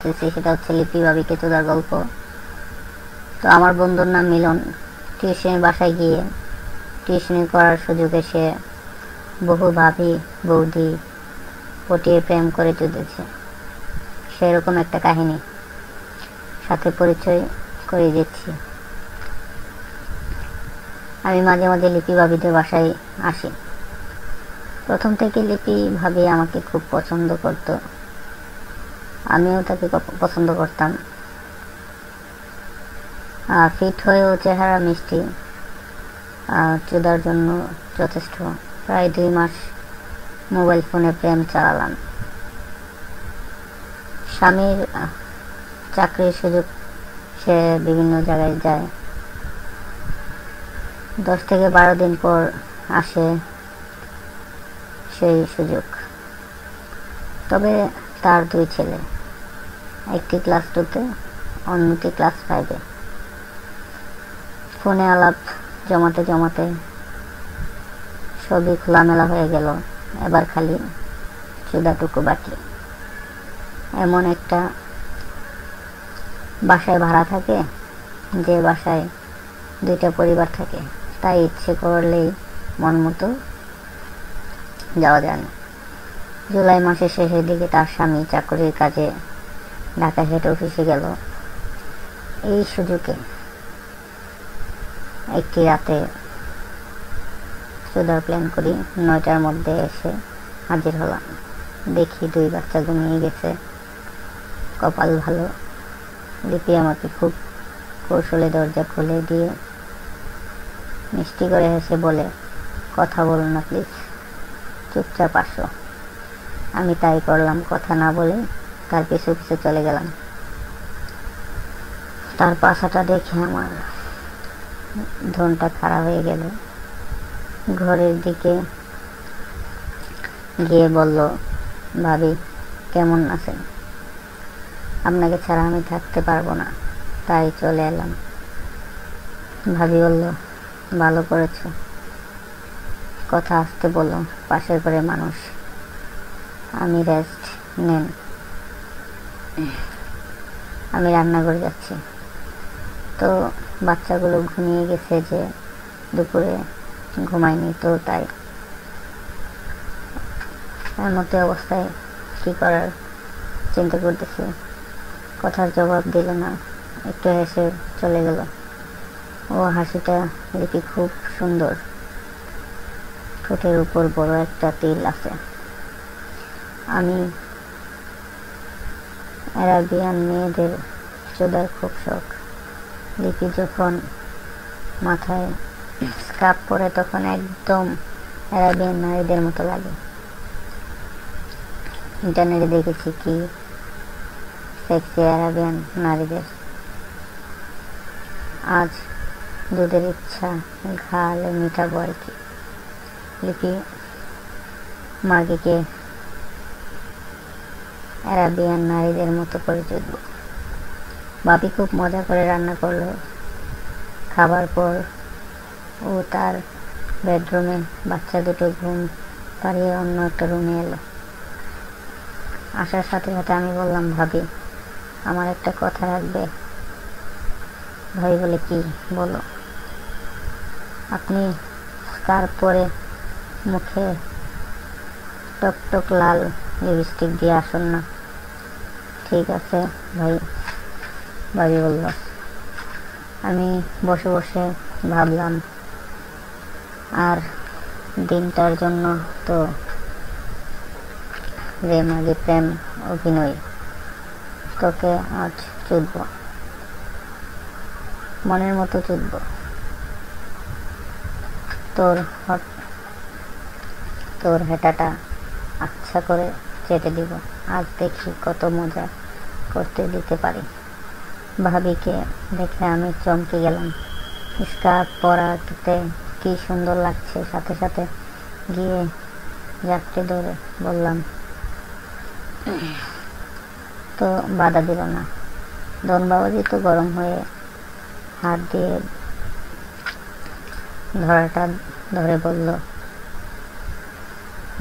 বলতেছি সেটা হচ্ছে লিপি ভাবিকে চোদার গল্প। তো আমার বন্ধুর নাম মিলন। টিউশনি বাসায় গিয়ে টিউশনি করার সুযোগে সে বহু ভাবি, বৌদি পটিয়ে প্রেম করে চুদেছে সেরকম একটা কাহিনী সাথে পরিচয় করে দিচ্ছি। আমি মাঝে মাঝে লিপি ভাবিদের বাসায় আসি। প্রথম থেকে লিপি ভাবি আমাকে খুব পছন্দ করত। আমিও তাকে পছন্দ করতাম। ফিট হয়েও চেহারা মিষ্টি। চুদার জন্য যথেষ্ট। প্রায় দুই মাস মোবাইল ফোনে প্রেম চালালাম। স্বামীর চাকরির সুযোগ সে বিভিন্ন জায়গায় যায়। দশ থেকে বারো দিন পর আসে সেই সুযোগ। তবে তার দুই ছেলে। একটি ক্লাস টুতে অন্যটি ক্লাস ফাইভে ফোনে আলাপ, জমাতে জমাতে সবই খোলামেলা হয়ে গেল। এবার খালি চুদাটুকু বাকি। এমন একটা বাসায় ভাড়া থাকে, যে বাসায় দুইটা পরিবার থাকে। তাই ইচ্ছে করলেই মন মতো যাওয়া যায় না। জুলাই মাসের শেষের দিকে তার স্বামী চাকরির কাজে ঢাকা হেড অফিসে গেল। এই সুযোগে একটি রাতে সুদার প্ল্যান করি, নয়টার মধ্যে এসে হাজির হলাম। দেখি দুই বাচ্চা ঘুমিয়ে গেছে। কপাল ভালো। লিপি আমাকে খুব কৌশলে দরজা খুলে দিয়ে মিষ্টি করে হেসে বলে, কথা বলো না প্লিজ চুপচাপ আসো। আমি তাই করলাম, কথা না বলে তার পিছু পিছু চলে গেলাম। তার পাশাটা দেখে আমার ধনটা খারাপ হয়ে গেল। ঘরের দিকে গিয়ে বলল, ভাবি, কেমন আছেন? আপনাকে ছাড়া আমি থাকতে পারব না, তাই চলে এলাম। ভাবি বলল, ভালো করেছ। কথা আসতে বলল, পাশের ঘরে মানুষ। আমি রেস্ট নেন। আমি রান্না করে যাচ্ছি। তো বাচ্চাগুলো ঘুমিয়ে গেছে যে দুপুরে ঘুমায়নি, তো তাই। এমতো অবস্থায় কী করার চিন্তা করতেছি? কথার জবাব দিল না। একটু হেসে চলে গেল। ও হাসিটা লিপি খুব সুন্দর। ঠোঁটের উপর বড় একটা তিল আছে। আমি অ্যারাবিয়ান মেয়েদের চোদার খুব শখ। লিপি যখন মাথায় স্কার্ফ পরে তখন একদম অ্যারাবিয়ান নারীদের মতো লাগে। ইন্টারনেটে দেখেছি কি সেক্সি অ্যারাবিয়ান নারীদের। আজ দুধের ইচ্ছা ঘালে মিঠা বয় কি? লিপি মার্গিকে অ্যারাবিয়ান নারীদের মতো করে চুদব বাপি খুব মজা করে রান্না করল। খাবার পর ও তার বেডরুমে বাচ্চা দুটো ঘুম পাড়িয়ে অন্য একটা রুমে এলো। আসার সাথে সাথে আমি বললাম, ভাবি, আমার একটা কথা রাখবে। ভাবি বলে, কি? বলো। আপনি স্কার্ফ পরে মুখে টক টক লাল লিপস্টিক দিয়ে আসুন না। ঠিক আছে, ভাই। ভাবি বলল। আমি বসে বসে ভাবলাম, আর দিনটার জন্য তো রে মাঝে প্রেম, অভিনয়। তোকে আজ চুদব মনের মতো চুদব তোর হট- তোর হেঁটাটা আচ্ছা করে চেটে দিব। আজ দেখি কত মজা করতে দিতে পারি। ভাবিকে দেখে আমি চমকে গেলাম। স্কার্ফ পরাতে কি সুন্দর লাগছে। সাথে সাথে গিয়ে যাত্রী ধরে বললাম, তো বাধা দিল না। ধন বাবাজি তো গরম হয়ে হাত দিয়ে ধরাটা ধরে বলল।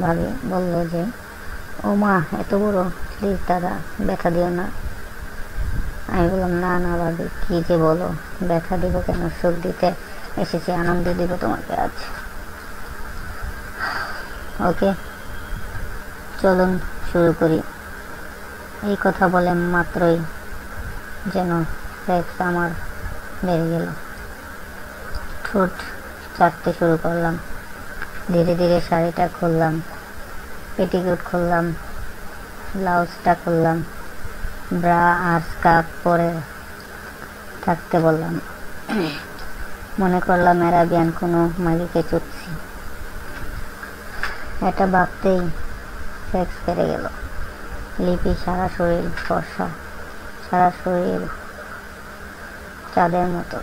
ভাবি বলল যে ও মা, এত বড় প্লিজ দাদা, ব্যথা দিও না। আমি বললাম, না না ভাবি কি যে বলো, ব্যথা দিব কেন? সুখ দিতে এসেছি, আনন্দ দিব তোমাকে আজ। ওকে, চলুন, শুরু করি। এই কথা বলে মাত্রই যেন আমার বেড়ে গেল। ঠোঁট চাটতে শুরু করলাম। ধীরে ধীরে শাড়িটা খুললাম। পেটিকোট খুললাম, ব্লাউজটা খুললাম, ব্রা আর স্কার্ফ পরে থাকতে বললাম। মনে করলাম অ্যারাবিয়ান কোনো মালিকে চুটছি এটা ভাবতেই সেক্স পেরে গেল। লিপি সারা শরীর ফর্সা, সারা শরীর চাঁদের মতো।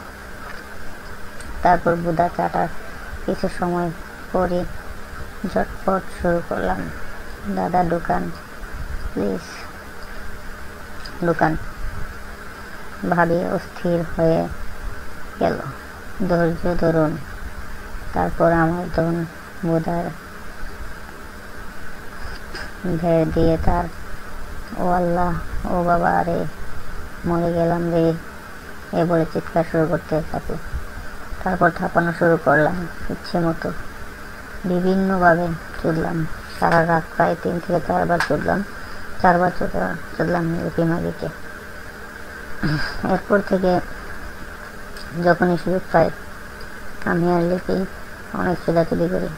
তারপর বুদা চাটার কিছু সময় পরে ঝটপট শুরু করলাম। দাদা, দোকান। প্লিজ দোকান। ভাবি অস্থির হয়ে গেল। ধৈর্য ধরুন। তারপর আমার ধন বোধার ভেড় দিয়ে তার, ও আল্লাহ, ও বাবা রে মরে গেলাম রে। এ বলে চিৎকার শুরু করতে থাকে। তারপর থাপানো শুরু করলাম ইচ্ছে মতো। বিভিন্নভাবে চুদলাম সারা রাত প্রায় তিন থেকে চারবার চললাম, চারবার চুদলাম চুদলাম লিপি মাগিকে এরপর থেকে যখনই সুযোগ পাই, আমি আর লিপি অনেক চুদাচুদি করি।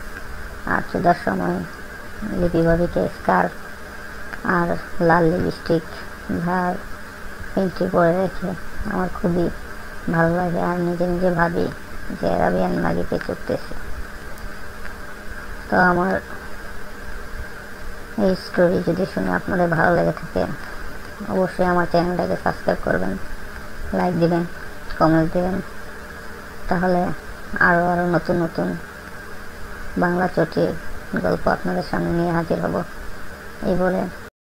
আর চুদার সময় লিপি ভাবিকে স্কার্ফ আর লাল লিপস্টিক, ভার পেন্টি পরে রেখে আমার খুবই ভালো লাগে আর নিজে নিজে ভাবি যে অ্যারাবিয়ান মাগিকে চুপতেছে। তো আমার এই স্টোরি যদি শুনে আপনাদের ভালো লেগে থাকে, অবশ্যই আমার চ্যানেলটাকে সাবস্ক্রাইব করবেন লাইক দিবেন কমেন্ট দেবেন। তাহলে আরও আরও নতুন নতুন বাংলা চটির গল্প আপনাদের সামনে নিয়ে হাজির হব। এই বলে